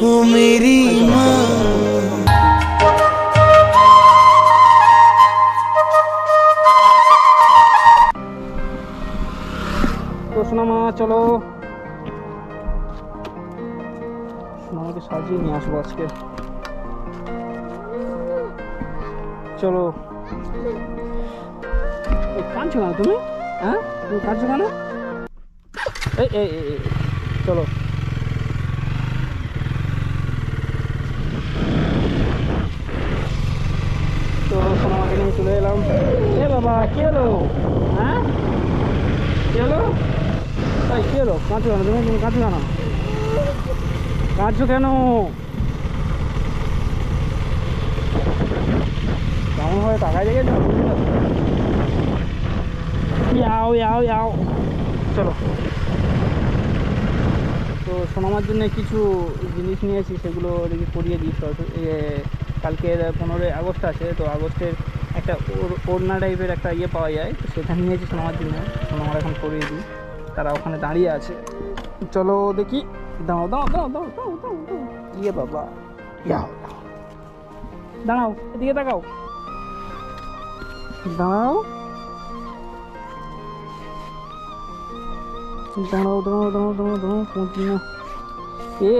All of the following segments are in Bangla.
ও মেরি মা সোনা মা চলো সোনামাকে সাজিয়ে নিয়ে আসব আজকে চলো কাঁদছো কেন তুমি হ্যাঁ তুমি কাঁদছো কেন এই এই চলো বাবা কি হলো হ্যাঁ? কি হলো তাই কি হলো কাঁদছো কেন? তুমি তুমি কাঁদছো কেন? কাঁদছো কেন? কেমন ভাবে টাকায় লেগেছো ইয়াও ইয়াও ইয়াও। চলো। তো সোনামার জন্য কিছু জিনিস নিয়েছি সেগুলো দেখি পরিয়ে দিই। কালকে পনেরোই আগস্ট আছে, তো আগস্টের একটা ওড়না টাইপের একটা ইয়ে পাওয়া যায় তো সেটা নিয়েছি সোনামার জন্য সোনামার এখন পরিয়ে দিই তারা ওখানে দাঁড়িয়ে আছে চলো দেখি দাও দাও দাও দাও দাও দাও ইয়ে বাবা ইয়াও। দাঁড়াও এদিকে তাকাও দাঁড়াও দাঁড়াও দাঁড়াও দাঁড়াও দাঁড়াও দাঁড়াও না এ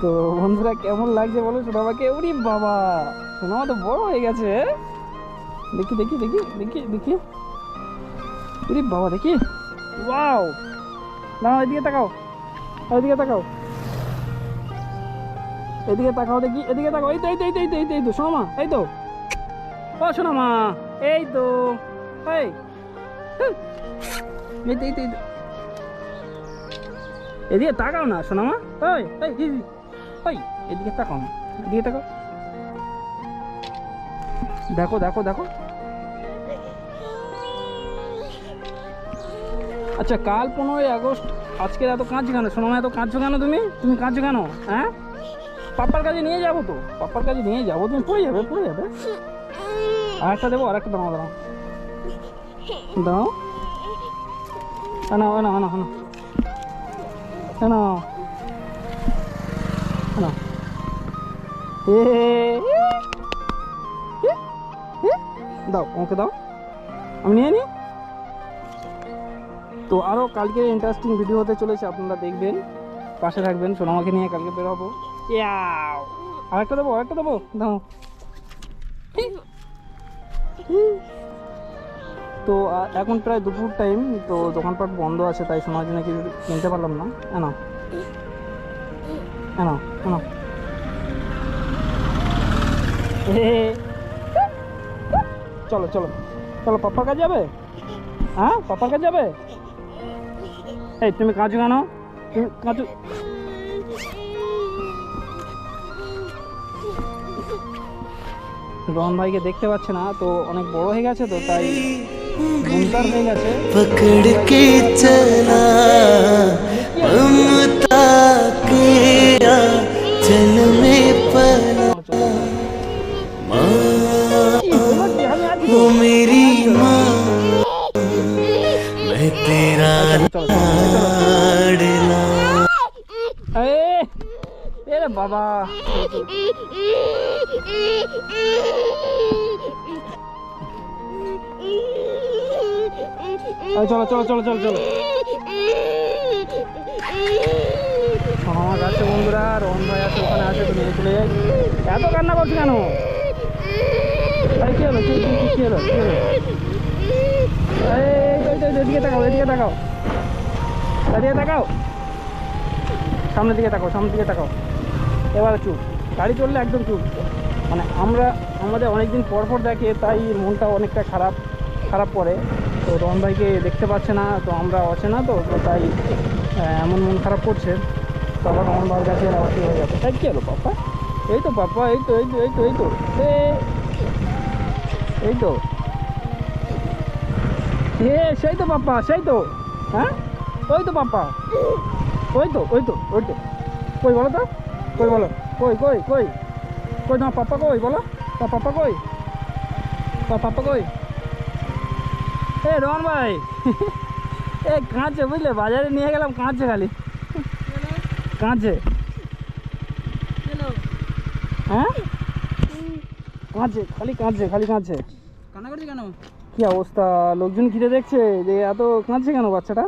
তো বন্ধুরা কেমন লাগছে বলো সোনামাকে ওরে বাবা! সোনামা তো বড় হয়ে গেছে। দেখি দেখি দেখি দেখি দেখি। ওরে বাবা দেখি। ওয়াও! না এদিকে তাকাও। এদিকে তাকাও। এদিকে তাকাও দেখি এদিকে তাকাও। এই তো এই তো এই তো এই তো এই তো এই সোনামা এই তো। ও সোনামা এই তো। এই। এই তো এই তো এদিকে তাকাও না সোনামা এই, এই, ওই এদিকে তাকাও না। এদিকে তাকাও। দেখো দেখো দেখো। আচ্ছা কাল পনেরোই আগস্ট আজকে এত কাঁদছো কেন? সোনামা এত কাঁদছো কেন তুমি? তুমি কাঁদছো কেন? হ্যাঁ? পাপ্পার কাছে নিয়ে যাব তো। পাপ্পার কাছে নিয়ে যাব? তুমি পড়ে যাবে পড়ে যাবে। আর একটা দেবো আর একটা দাও দাও। দাও। আনা না আনা না আনা দাও ওকে দাও। আমি নিয়ে নিই তো আরও কালকে ইন্টারেস্টিং ভিডিও হতে চলেছে, আপনারা দেখবেন। পাশে থাকবেন, সোনামাকে নিয়ে কালকে বের হব। ইয়াও! আরেকটা দেবো আরেকটা দেবো, দাও। তো এখন প্রায় দুপুর টাইম তো দোকানপাট বন্ধ আছে, তাই সোনার জন্য কিছু কিনতে পারলাম না। এনো এনো এনো चलो चलो। चलो पापा का जाबे? हाँ पापा का जाबे? ए तुम्हें काजू खानो तुम काजू रोहन भाई के देखते बच्चे ना तो अनेक बड़ो है क्या चे तो ताई घूमता है क्या चे पकड़ के चला ममता के आ चल में पर तेरा लाडला এ এ রে বাবা এই চলো চলো চলো চলো চলো আমার কাছে বন্ধুরা রহন ভাই আছে ওখানে আছে তুমি চলে যাই এত কান্না করছো কেন এই কি হলো? কি হলো? কি হলো? এদিকে তাকাও এদিকে তাকাও। এদিকে তাকাও। সামনের দিকে তাকাও, সামনের দিকে তাকাও। এবারে চুপ। গাড়ি চললে একদম চুপ। মানে আমরা, আমাদের অনেকদিন পর পর দেখে, তাই মনটা অনেকটা খারাপ খারাপ পড়ে। তো রহন ভাইকে দেখতে পাচ্ছে না, তো আমরা অচেনা, তো তো তাই এমন মন খারাপ করছে। তো আবার রহন ভাইয়ের কাছে আবার হয়ে যাবে তাই কী হলো পাপ্পা এই তো পাপ্পা এই তো এই তো এই তো এই তো। এই তো। এ সেই তো পাপ্পা সেই তো। হ্যাঁ? ওই তো পাপ্পা ওই তো ওই তো ওই তো। কই বলো তো? কই বলো? কই কই কই? কই তোমার পাপ্পা কই? বলো। তোমার পাপ্পা কই? তোমার পাপ্পা কই? এ রহন ভাই। এ কাঁদছে বুঝলে? বাজারে নিয়ে গেলাম কাঁদছে খালি। কাঁদছে। হ্যাঁ? কাঁদছে খালি কাঁদছে খালি কাঁদছে। কান্না করছি কেন? কি অবস্থা? লোকজন ঘিরে দেখছে যে এত কাঁদছে কেন বাচ্চাটা?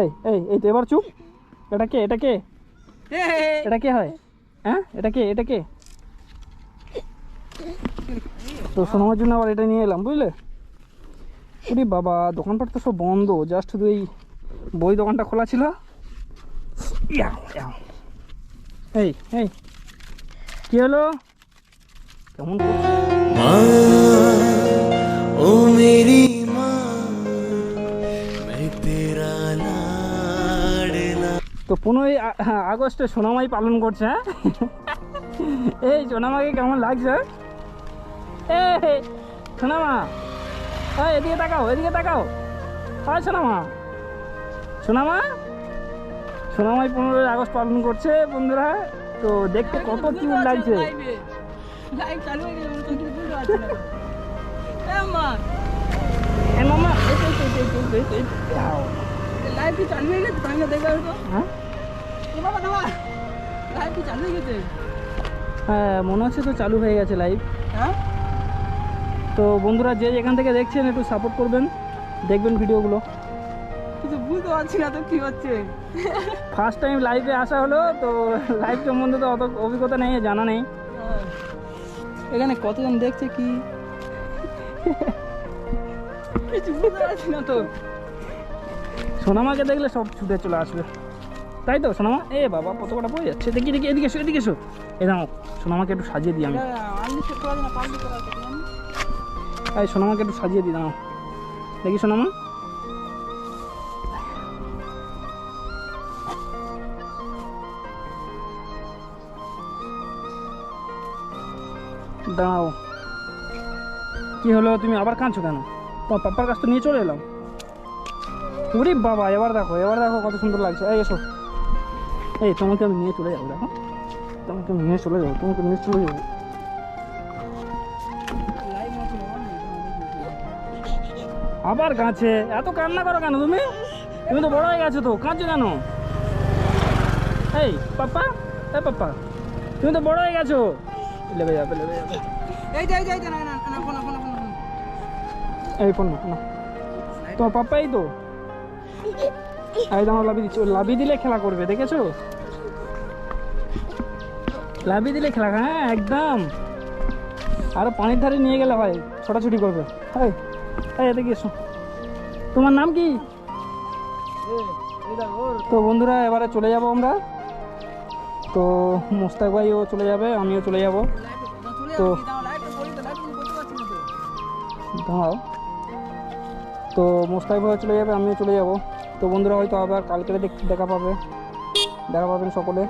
এই এই এই তো এবার চুপ। এটা কে এটা কে? এটা কে হয়? হ্যাঁ? এটা কে এটা কে? তো শোনার জন্য আবার এটা নিয়ে এলাম বুঝলে? ওরে বাবা দোকানপাট তো সব বন্ধ। জাস্ট শুধু এই বই দোকানটা খোলা ছিল। এই এই। কি হলো? কেমন ও মেরি তো পনেরোই হ্যাঁ, আগস্টে সোনামাই পালন করছে হ্যাঁ? এই সোনামাকে কেমন লাগছে হ্যাঁ? এ সোনামা হ্যাঁ এদিকে তাকাও এদিকে তাকাও। হ্যাঁ সোনামা। সোনামা সোনামাই পনেরোই আগস্ট পালন করছে বন্ধুরা তো দেখতে কত কি লাগছে। লাইভ চালু হয়ে গেছে তুমি বুঝতে পারছি না মা। লাইভ কি চালু হয়ে গেছে তুমি দেখবে তো হ্যাঁ এ বাবা দাও লাইভ কি চালু হয়ে গেছে হ্যাঁ মনে হচ্ছে তো চালু হয়ে গেছে লাইভ হ্যাঁ তো বন্ধুরা যে যেখান থেকে দেখছেন একটু সাপোর্ট করবেন দেখবেন ভিডিওগুলো কিছু বুঝতে পারছি না তো কি হচ্ছে ফার্স্ট টাইম লাইভে আসা হলো তো লাইভ সম্বন্ধে তো অত অভিজ্ঞতা নেই জানা নেই হ্যাঁ। এখানে কতজন দেখছে কি? কিছু বুঝতে পারছি না তো। সোনামাকে দেখলে সব ছুটে চলে আসবে। তাই তো সোনামা? এ বাবা কত কটা বই যাচ্ছে? দেখি দেখি এদিকে এসো এদিকে এসো। এ দাও সোনামাকে একটু সাজিয়ে দিই আমি। আছে এই সোনামাকে একটু সাজিয়ে দিই দাও দেখি সোনামা। দাঁড়াও। কি হলো? তুমি আবার কাঁদছো কেন? তোমার পাপ্পার কাছ তো নিয়ে চলে এলাম। ওরে বাবা, এবার দেখো এবার দেখো কত সুন্দর লাগছে। এই, এসো। এই, তোমাকে আমি নিয়ে চলে যাব, দেখো। তোমাকে নিয়ে চলে যাব, তোমাকে নিয়ে চলে যাব। আবার কাঁদছে। এত কান্না করো কেন তুমি? তুমি তো বড় হয়ে গেছো তো, কাঁদছো কেন? এই, পাপ্পা এই, পাপ্পা, তুমি তো বড় হয়ে গেছো। লেবে যাবে লেবে যাবে। এই যে এই যে না না না ফোন ফোন ফোন এই ফোন না তোমার পাপ্পাই তো? এই দাঁড়াও লাভি দিচ্ছি লাভি দিলে খেলা করবে দেখেছ? লাভি দিলে খেলা হ্যাঁ একদম। আরও পানির ধারে নিয়ে গেলে ভাই ছোটাছুটি করবে। এই এই এদিকে এসো। তোমার নাম কি? তো বন্ধুরা এবারে চলে যাব আমরা। তো মোস্তাক ভাইও চলে যাবে, আমিও চলে যাব। তো- দাঁড়াও। তো মোস্তাক ভাইও চলে যাবে, আমিও চলে যাব। তো বন্ধুরা হয়তো আবার কালকে দেখা পাবে, দেখা পাবেন সকলে।